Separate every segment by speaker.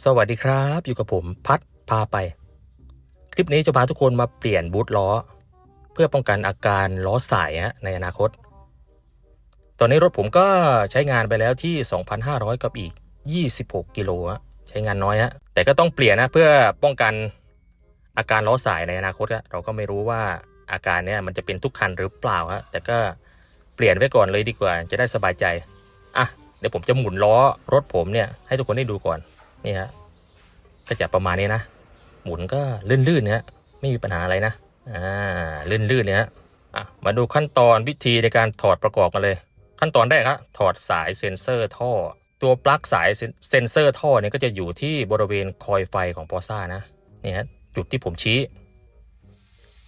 Speaker 1: สวัสดีครับ อยู่กับผมพัดพาไป คลิปนี้จะพาทุกคนมาเปลี่ยนบูทล้อ เพื่อป้องกันอาการล้อสายในอนาคต ตอนนี้รถผมก็ใช้งานไปแล้วที่ 2,500 กับอีก 26 กิโลใช้งานน้อยฮะแต่ก็ต้องเปลี่ยนนะเพื่อป้องกันอาการล้อสายในอนาคตเราก็ไม่รู้ว่าอาการเนี้ยมันจะเป็นทุกคันหรือเปล่าฮะแต่ก็เปลี่ยนไว้ก่อนเลยดีกว่า จะได้สบายใจอะเดี๋ยวผมจะหมุนล้อรถผมเนี่ยให้ทุกคนได้ดูก่อน นี่ฮะก็จะประมาณนี้นะหมุนก็ลื่นๆเนี่ยไม่มีปัญหาอะไรนะอ่าลื่นๆเนี่ยฮะอะมาดูขั้นตอนวิธีในการถอดประกอบกันเลย ขั้นตอนแรกครับถอดสายเซ็นเซอร์ท่อ ตัวปลั๊กสายเซ็นเซอร์ท่อเนี่ยก็จะอยู่ที่บริเวณคอยไฟของปอซ่านะนี่ฮะจุดที่ผมชี้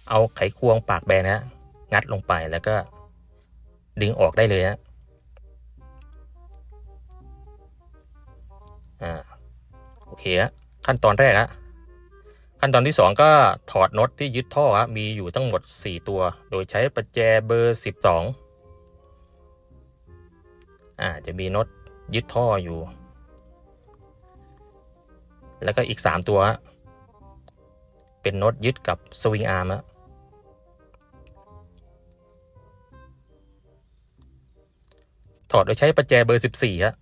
Speaker 1: เอาไขควงปากแบนนะฮะงัดลงไปแล้วก็ดึงออกได้เลยฮะ อเคฮะขั้นตอนแรกฮะขั้นตอนที่ 2 ก็ถอดน็อตที่ยึดท่อฮะมีอยู่ทั้งหมด 4 ตัว โดยใช้ประแจเบอร์ 12อ่าจะมีน็อตยึดท่ออยู่ แล้วก็อีก 3 ตัว เป็นน็อตยึดกับสวิงอาร์มฮะถอดโดยใช้ประแจเบอร์ 14ฮะ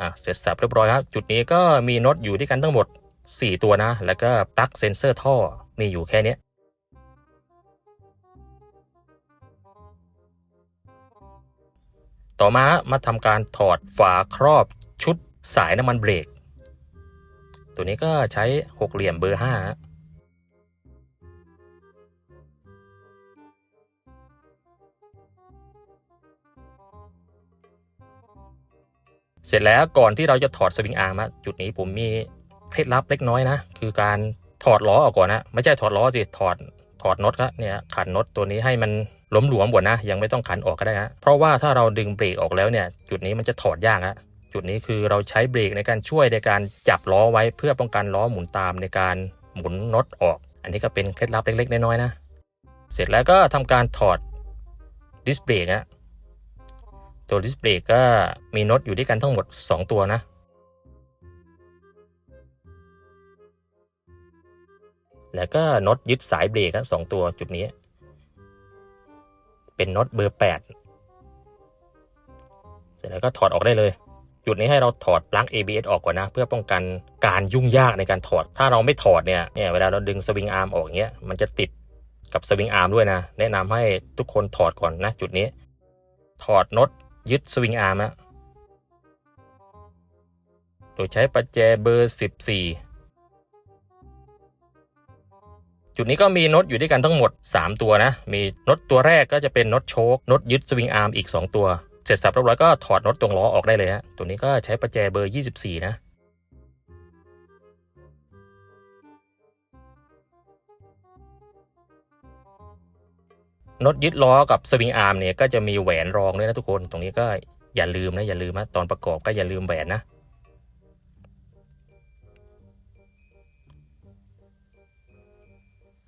Speaker 1: อะเสร็จสับเรียบร้อยครับ จุดนี้ก็มีน็อตอยู่ด้วยกันทั้งหมด 4 ตัวนะ แล้วก็ปลั๊กเซนเซอร์ท่อมีอยู่แค่นี้ต่อมามาทำการถอดฝาครอบชุดสายน้ำมันเบรก ตัวนี้ก็ใช้หกเหลี่ยมเบอร์5 เสร็จแล้วก่อนที่เราจะถอดสวิงอาร์มจุดนี้ผมมีเคล็ดลับเล็กน้อยนะ คือการถอดล้อออกก่อนนะ ไม่ใช่ถอดล้อสิถอดถอดน็อตครับเนี่ยขันน็อตตัวนี้ให้มันหลวมหลวมๆก่อนนะ ยังไม่ต้องขันออกก็ได้ฮะเพราะว่าถ้าเราดึงเบรกออกแล้วเนี่ย จุดนี้มันจะถอดยากฮะจุดนี้คือเราใช้เบรกในการช่วยในการจับล้อไว้เพื่อป้องกันล้อหมุนตามในการหมุนน็อตออก อันนี้ก็เป็นเคล็ดลับเล็กๆน้อยๆนะ เสร็จแล้วก็ทำการถอดดิสเบรกฮะ ตัวดิสเบรกก็มีน็อตอยู่ด้วยกันทั้งหมด 2 ตัวนะ แล้วก็น็อตยึดสายเบรกสองตัวจุดนี้ เป็นน็อตเบอร์ 8 เสร็จแล้วก็ถอดออกได้เลย จุดนี้ให้เราถอดปลั๊ก ABS ออกก่อนนะ เพื่อป้องกันการยุ่งยากในการถอด ถ้าเราไม่ถอดเนี่ยเนี่ยเวลาเราดึงสวิงอาร์มออกอย่างเงี้ยมันจะติดกับสวิงอาร์มด้วยนะ แนะนำให้ทุกคนถอดก่อนนะจุดนี้ ถอดน็อต ยึดสวิงอาร์มอะโดยใช้ประแจเบอร์ 14 จุดนี้ก็มีน็อตอยู่ด้วยกันทั้งหมด 3 ตัวนะ มีน็อตตัวแรกก็จะเป็นน็อตโชคน็อตยึดสวิงอาร์มอีก 2 ตัว เสร็จสับเรียบร้อยก็ถอดน็อตตรงล้อออกได้เลยฮะ ตัวนี้ก็ใช้ประแจเบอร์ 24 นะ น็อตยึดล้อกับสวิงอาร์มเนี่ยก็จะมีแหวนรองด้วยนะทุกคน ตรงนี้ก็อย่าลืมนะอย่าลืมนะตอนประกอบก็อย่าลืมแหวนนะ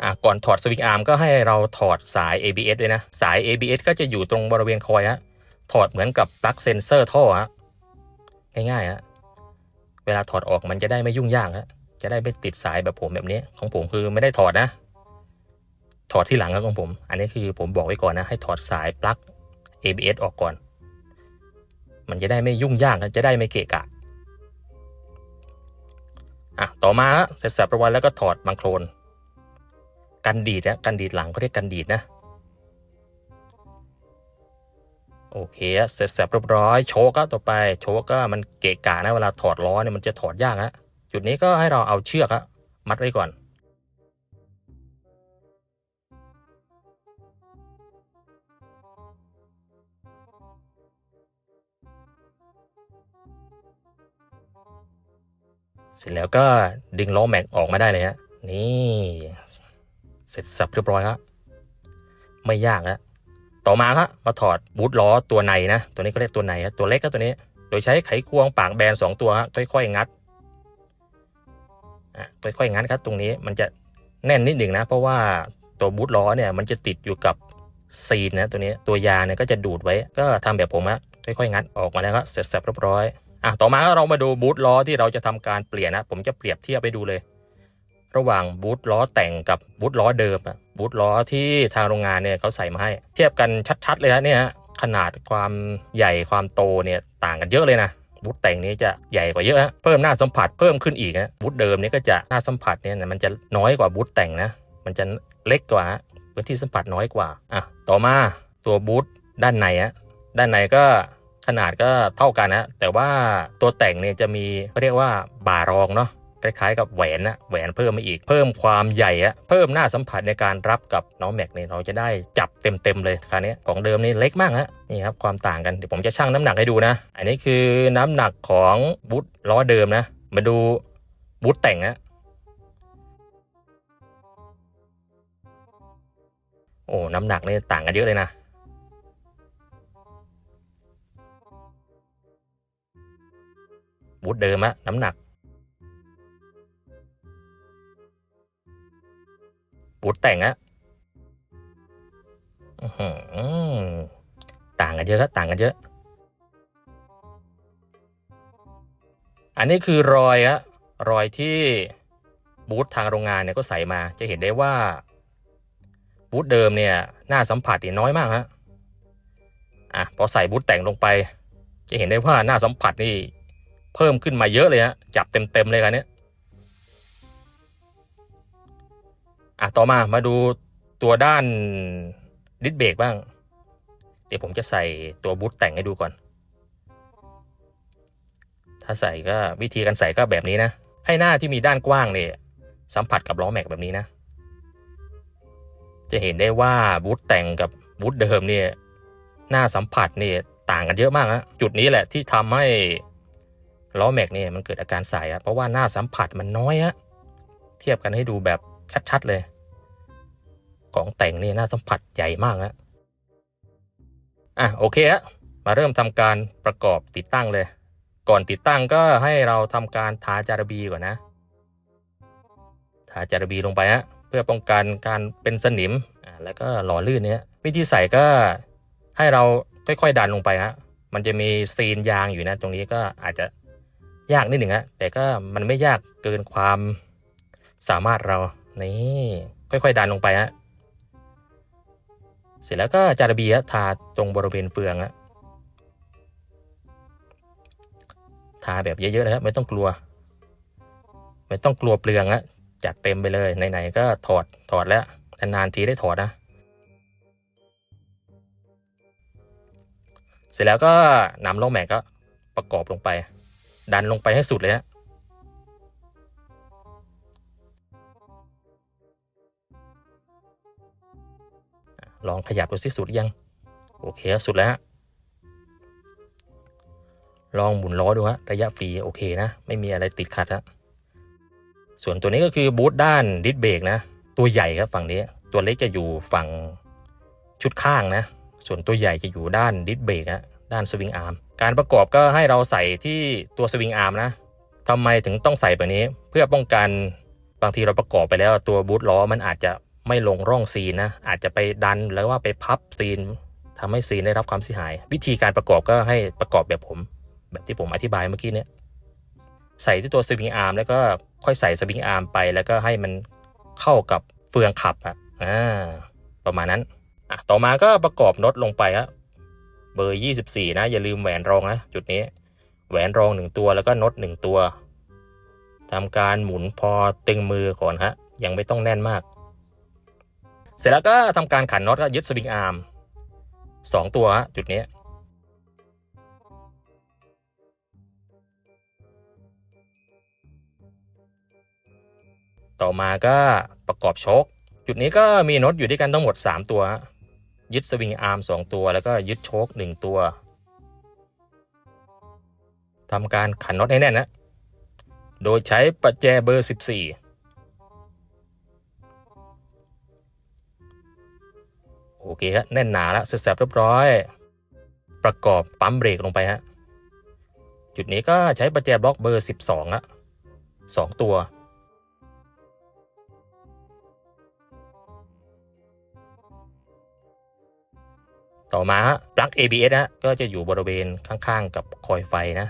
Speaker 1: อะก่อนถอดสวิงอาร์มก็ให้เราถอดสาย ABS ด้วยนะ สาย ABS ก็จะอยู่ตรงบริเวณคอยฮะถอดเหมือนกับปลั๊กเซนเซอร์ท่อฮะง่ายๆฮะเวลาถอดออกมันจะได้ไม่ยุ่งยากฮะจะได้ไม่ติดสายแบบผมแบบนี้ ของผมคือไม่ได้ถอดนะ ถอดที่หลังครับของผม อันนี้คือผมบอกไว้ก่อนนะให้ถอดสายปลั๊ก ABS ออกก่อน มันจะได้ไม่ยุ่งยากนะจะได้ไม่เกะกะอะต่อมาเสร็จสับประวันแล้วก็ถอดบังโคลนกันดีดนะกันดีดหลังก็เรียกกันดีดนะโอเคฮะเสร็จสับเรียบร้อยโชก็ต่อไปโชกก็มันเกะกะนะเวลาถอดล้อเนี่ยมันจะถอดยากฮะจุดนี้ก็ให้เราเอาเชือกฮะมัดไว้ก่อน เสร็จแล้วก็ดึงล้อแม็กออกมาได้เลยฮะนี่เสร็จสับเรียบร้อยครับไม่ยากฮะต่อมาครับมาถอดบูทล้อตัวในนะ ตัวนี้ก็เรียกตัวในฮะตัวเล็กก็ตัวนี้ โดยใช้ไขควงปากแบนสองตัวฮะค่อยๆงัดอะค่อยๆงัดครับ ตรงนี้มันจะแน่นนิดหนึ่งนะ เพราะว่าตัวบูทล้อเนี่ยมันจะติดอยู่กับซีนนะตัวนี้ตัวยาเนี่ยก็จะดูดไว้ก็ทำแบบผมฮะค่อยๆงัดออกมาแล้วก็เสร็จสับเรียบร้อย อะต่อมาเรามาดูบูทล้อที่เราจะทำการเปลี่ยนนะ ผมจะเปรียบเทียบไปดูเลย ระหว่างบูทล้อแต่งกับบูทล้อเดิมอะบูทล้อที่ทางโรงงานเนี่ยเขาใส่มาให้ เทียบกันชัดๆเลยฮะเนี่ยขนาดความใหญ่ความโตเนี่ยต่างกันเยอะเลยนะบูทแต่งนี้จะใหญ่กว่าเยอะฮะเพิ่มหน้าสัมผัสเพิ่มขึ้นอีกฮะบูทเดิมนี่ก็จะหน้าสัมผัสเนี่ยมันจะน้อยกว่าบูทแต่งนะมันจะเล็กกว่าพื้นที่สัมผัสน้อยกว่าอะต่อมาตัวบูทด้านในฮะด้านในก็ ขนาดก็เท่ากันนะแต่ว่าตัวแต่งเนี่ยจะมีเขาเรียกว่าบ่ารองเนาะคล้ายๆกับแหวนนะแหวนเพิ่มมาอีกเพิ่มความใหญ่อะเพิ่มหน้าสัมผัสในการรับกับน้องแม็กเนี่ยเราจะได้จับเต็มๆเลยคราวนี้ของเดิมนี่เล็กมากฮะนี่ครับความต่างกันเดี๋ยวผมจะชั่งน้ำหนักให้ดูนะ อันนี้คือน้ำหนักของบูทล้อเดิมนะ มาดูบูทแต่งนะโอ้น้ำหนักนี่ต่างกันเยอะเลยนะ บูทเดิมอะน้ำหนักบูทแต่งอะต่างกันเยอะครับต่างกันเยอะ อันนี้คือรอยอะรอยที่บูททางโรงงานเนี่ยก็ใส่มา จะเห็นได้ว่าบูทเดิมเนี่ยหน้าสัมผัสนี่น้อยมากฮะอะพอใส่บูทแต่งลงไป จะเห็นได้ว่าหน้าสัมผัสนี่ เพิ่มขึ้นมาเยอะเลยฮะจับเต็มๆเลยกันเนี้ยอะต่อมามาดูตัวด้านดิสเบรกบ้าง เดี๋ยวผมจะใส่ตัวบูทแต่งให้ดูก่อน ถ้าใส่ก็วิธีการใส่ก็แบบนี้นะ ให้หน้าที่มีด้านกว้างเนี่ยสัมผัสกับล้อแม็กแบบนี้นะ จะเห็นได้ว่าบูทแต่งกับบูทเดิมเนี่ยหน้าสัมผัสเนี่ยต่างกันเยอะมากฮะจุดนี้แหละที่ทำให้ ล้อแม็กเนี่ยมันเกิดอาการสายอะเพราะว่าหน้าสัมผัสมันน้อยฮะเทียบกันให้ดูแบบชัดๆเลย ของแต่งนี่หน้าสัมผัสใหญ่มากฮะอะโอเคฮะมาเริ่มทำการประกอบติดตั้งเลย ก่อนติดตั้งก็ให้เราทำการทาจารบีก่อนนะทาจารบีลงไปฮะเพื่อป้องกันการเป็นสนิมอ่าแล้วก็หล่อลื่นเนี้ยวิธีใส่ก็ให้เราค่อยๆดันลงไปฮะมันจะมีซีนยางอยู่นะ ตรงนี้ก็อาจจะ ยากนิดหนึ่งฮะแต่ก็มันไม่ยากเกินความสามารถเรา นี่ค่อยๆดันลงไปฮะเสร็จแล้วก็จาระบีฮะทาตรงบริเวณเฟืองฮะทาแบบเยอะๆเลยครับไม่ต้องกลัว ไม่ต้องกลัวเปลืองฮะจัดเต็มไปเลยไหนๆก็ถอดถอดแล้วนานๆทีได้ถอดนะ เสร็จแล้วก็นำล้อแม็กก็ประกอบลงไป ดันลงไปให้สุดเลยฮะลองขยับดูสิสุดยัง โอเคสุดแล้ว ลองหมุนล้อดูฮะระยะฟรีโอเคนะ ไม่มีอะไรติดขัดฮะส่วนตัวนี้ก็คือบูทด้านดิสเบรกนะ ตัวใหญ่ครับฝั่งนี้ ตัวเล็กจะอยู่ฝั่งชุดข้างนะ ส่วนตัวใหญ่จะอยู่ด้านดิสเบรกนะ ด้านสวิงอาร์มการประกอบก็ให้เราใส่ที่ตัวสวิงอาร์มนะทำไมถึงต้องใส่แบบนี้เพื่อป้องกันบางทีเราประกอบไปแล้วตัวบูทล้อมันอาจจะไม่ลงร่องซีนนะอาจจะไปดันแล้วว่าไปพับซีนทำให้ซีนได้รับความเสียหาย วิธีการประกอบก็ให้ประกอบแบบผม แบบที่ผมอธิบายเมื่อกี้เนี่ยใส่ที่ตัวสวิงอาร์มแล้วก็ค่อยใส่สวิงอาร์มไปแล้วก็ให้มันเข้ากับเฟืองขับอะประมาณนั้นอะต่อมาก็ประกอบน็อตลงไปฮะ เบอร์ 24 นะ อย่าลืมแหวนรองนะจุดนี้ แหวนรองหนึ่งตัวแล้วก็น็อตหนึ่งตัวทำการหมุนพอตึงมือก่อนฮะยังไม่ต้องแน่นมาก เสร็จแล้วก็ทำการขันน็อตก็ยึดสวิงอาร์มสองตัวฮะจุดนี้ต่อมาก็ประกอบโชคจุดนี้ก็มีน็อตอยู่ด้วยกันทั้งหมด 3 ตัว ยึดสวิงอาร์ม2ตัว แล้วก็ยึดโชค1ตัวทำการขันน็อตให้แน่นนะ โดยใช้ปัจแจเบอร์ 14 โอเคครับแน่นหนาแล้วเสร็จสับเรียบร้อย ประกอบปั๊มเบรกลงไปฮะ จุดนี้ก็ใช้ปัจแจบล็อกเบอร์ 12อะ2ตัว ต่อมาปลั๊ก ABS นะก็จะอยู่บริเวณข้างๆ กับคอยไฟนะ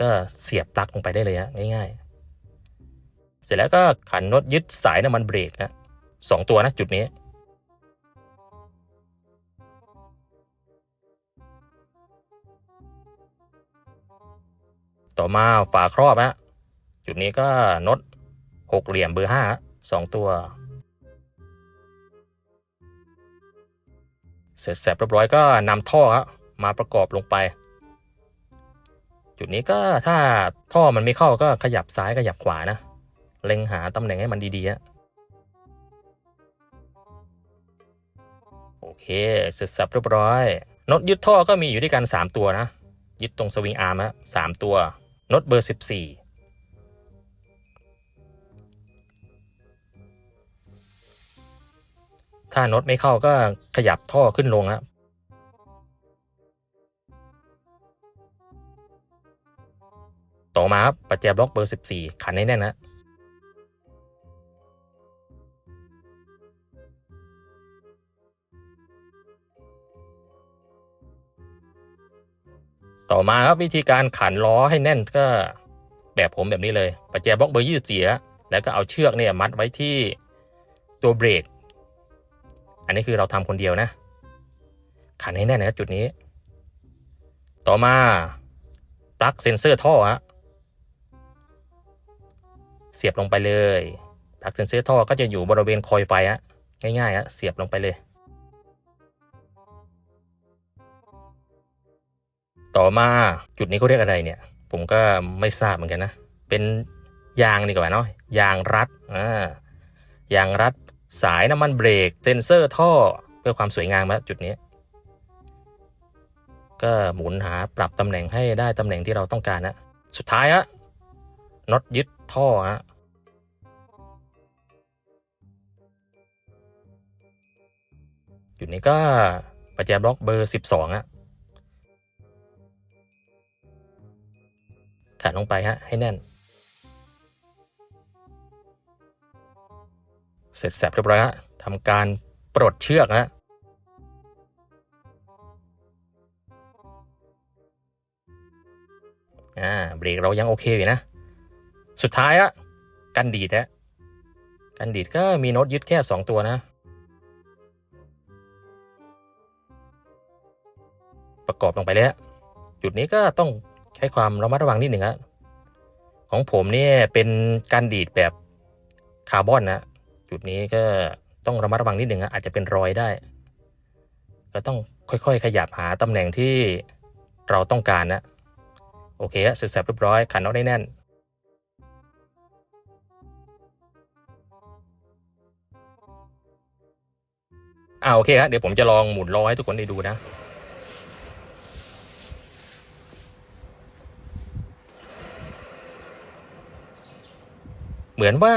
Speaker 1: ก็เสียบปลั๊กลงไปได้เลยฮะง่ายๆ เสร็จแล้วก็ขันน็อตยึดสายน้ำมันเบรกนะสองตัวนะจุดนี้ ต่อมาฝาครอบฮะจุดนี้ก็น็อตหกเหลี่ยมเบอร์ห้าสองตัว เสร็จสับเรียบร้อยก็นำท่อครับมาประกอบลงไป จุดนี้ก็ถ้าท่อมันไม่เข้าก็ขยับซ้ายขยับขวานะ เล็งหาตำแหน่งให้มันดีๆโอเค เสร็จสับเรียบร้อยน็อตยึดท่อก็มีอยู่ด้วยกัน 3 ตัวนะ ยึดตรงสวิงอาร์มฮะสามตัวน็อตเบอร์ 14 ถ้าน็อตไม่เข้าก็ขยับท่อขึ้นลงฮะต่อมาครับปัจจัยบล็อกเบอร์ 14 ขันให้แน่นนะต่อมาครับวิธีการขันล้อให้แน่นก็แบบผมแบบนี้เลยปัจจัยบล็อกเบอร์ยี่สิบแล้วก็เอาเชือกเนี่ยมัดไว้ที่ตัวเบรก อันนี้คือเราทำคนเดียวนะ ขันให้แน่นนะจุดนี้ ต่อมาปลั๊กเซ็นเซอร์ท่อฮะเสียบลงไปเลยปลั๊กเซ็นเซอร์ท่อก็จะอยู่บริเวณคอยไฟฮะง่ายๆฮะเสียบลงไปเลย ต่อมาจุดนี้เขาเรียกอะไรเนี่ย ผมก็ไม่ทราบเหมือนกันนะ เป็นยางดีกว่าเนาะยางรัดอ่ายางรัด สายน้ำมันเบรกเซนเซอร์ท่อเพื่อความสวยงามนะจุดนี้ ก็หมุนหาปรับตำแหน่งให้ได้ตำแหน่งที่เราต้องการนะ สุดท้ายอะน็อตยึดท่อฮะจุดนี้ก็ประแจบล็อกเบอร์ 12อะขันลงไปฮะให้แน่น เสร็จแสบเรียบร้อยฮะทำการปลดเชือกฮะอ่าเบรกเรายังโอเคอยู่นะ สุดท้ายอะกันดีดฮะกันดีดก็มีโน้ตยึดแค่ 2 ตัวนะ ประกอบลงไปเลยฮะจุดนี้ก็ต้องใช้ความระมัดระวังนิดหนึ่งฮะของผมเนี่ยเป็นการดีดแบบคาร์บอนนะ จุดนี้ก็ต้องระมัดระวังนิดหนึ่งฮะอาจจะเป็นรอยได้ ก็ต้องค่อยๆ ขยับหาตำแหน่งที่เราต้องการนะ โอเคฮะเสร็จสับเรียบร้อยขันน็อตได้แน่น อ่าโอเคฮะเดี๋ยวผมจะลองหมุนล้อให้ทุกคนได้ดูนะ เหมือนว่า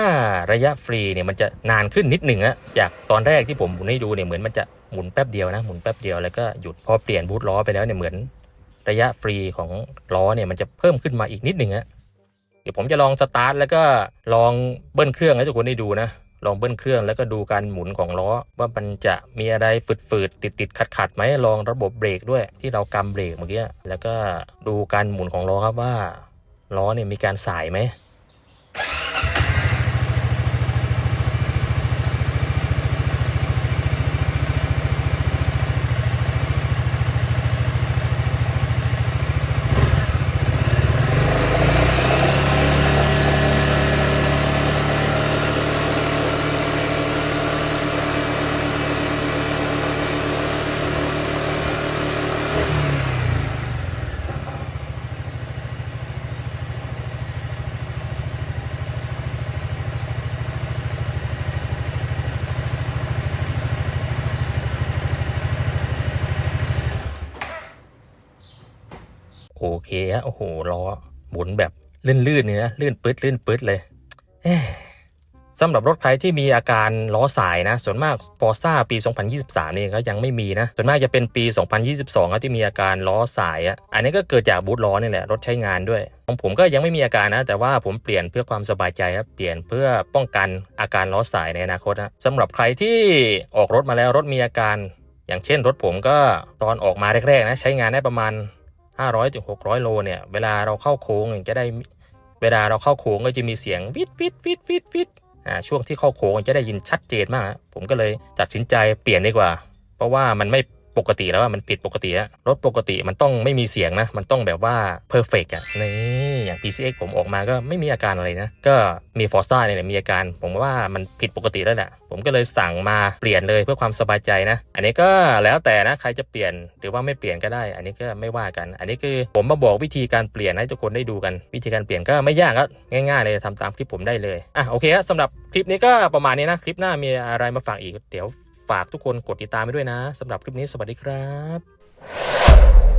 Speaker 1: ระยะฟรีเนี่ยมันจะนานขึ้นนิดหนึ่งอะจากตอนแรกที่ผมหมุนให้ดูเนี่ยเหมือนมันจะหมุนแป๊บเดียวนะหมุนแป๊บเดียวแล้วก็หยุดพอเปลี่ยนบูทล้อไปแล้วเนี่ยเหมือนระยะฟรีของล้อเนี่ยมันจะเพิ่มขึ้นมาอีกนิดหนึ่งอะเดี๋ยวผมจะลองสตาร์ทแล้วก็ลองเบิ้ลเครื่องให้ทุกคนได้ดูนะลองเบิ้ลเครื่องแล้วก็ดูการหมุนของล้อ ว่ามันจะมีอะไรฝืดๆติดๆขัดๆไหมลองระบบเบรกด้วยที่เรากำเบรกเมื่อกี้แล้วก็ดูการหมุนของล้อครับว่าล้อเนี่ยมีการสายไหม โอเคฮะโอ้โหล้อหมุนแบบลื่นๆเนี่ยนะลื่นปื๊ดลื่นปื๊ดเลยสำหรับรถใครที่มีอาการล้อสายนะ ส่วนมากฟอร์ซ่าปี 2023 นี่ก็ยังไม่มีนะ ส่วนมากจะเป็นปี 2022อะที่มีอาการล้อสายอะอันนี้ก็เกิดจากบูทล้อนี่แหละ รถใช้งานด้วย ของผมก็ยังไม่มีอาการนะ แต่ว่าผมเปลี่ยนเพื่อความสบายใจครับเปลี่ยนเพื่อป้องกันอาการล้อสายในอนาคตนะสำหรับใครที่ออกรถมาแล้วรถมีอาการ อย่างเช่นรถผมก็ตอนออกมาแรกๆนะใช้งานได้ประมาณ 500ถึง600 โลเนี่ย เวลาเราเข้าโค้งจะได้ เวลาเราเข้าโค้งก็จะมีเสียงวิดวิดวิดวิดวิดอ่า ช่วงที่เข้าโค้งจะได้ยินชัดเจนมาก ผมก็เลยตัดสินใจเปลี่ยนดีกว่า เพราะว่ามันไม่ ปกติแล้วมันผิดปกติอะรถปกติมันต้องไม่มีเสียงนะ มันต้องแบบว่าเพอร์เฟกอะนี่อย่าง PCX ผมออกมาก็ไม่มีอาการอะไรนะ ก็มี Forza เนี่ยมีอาการ ผมว่ามันผิดปกติแล้วแหละผมก็เลยสั่งมาเปลี่ยนเลยเพื่อความสบายใจนะ อันนี้ก็แล้วแต่นะใครจะเปลี่ยนหรือว่าไม่เปลี่ยนก็ได้ อันนี้ก็ไม่ว่ากัน อันนี้คือผมมาบอกวิธีการเปลี่ยนให้ทุกคนได้ดูกัน วิธีการเปลี่ยนก็ไม่ยากครับง่ายๆเลยทำตามคลิปผมได้เลยอะโอเคครับสำหรับคลิปนี้ก็ประมาณนี้นะคลิปหน้ามีอะไรมาฝากอีกเดี๋ยว ฝากทุกคนกดติดตามไปด้วยนะสำหรับคลิปนี้สวัสดีครับ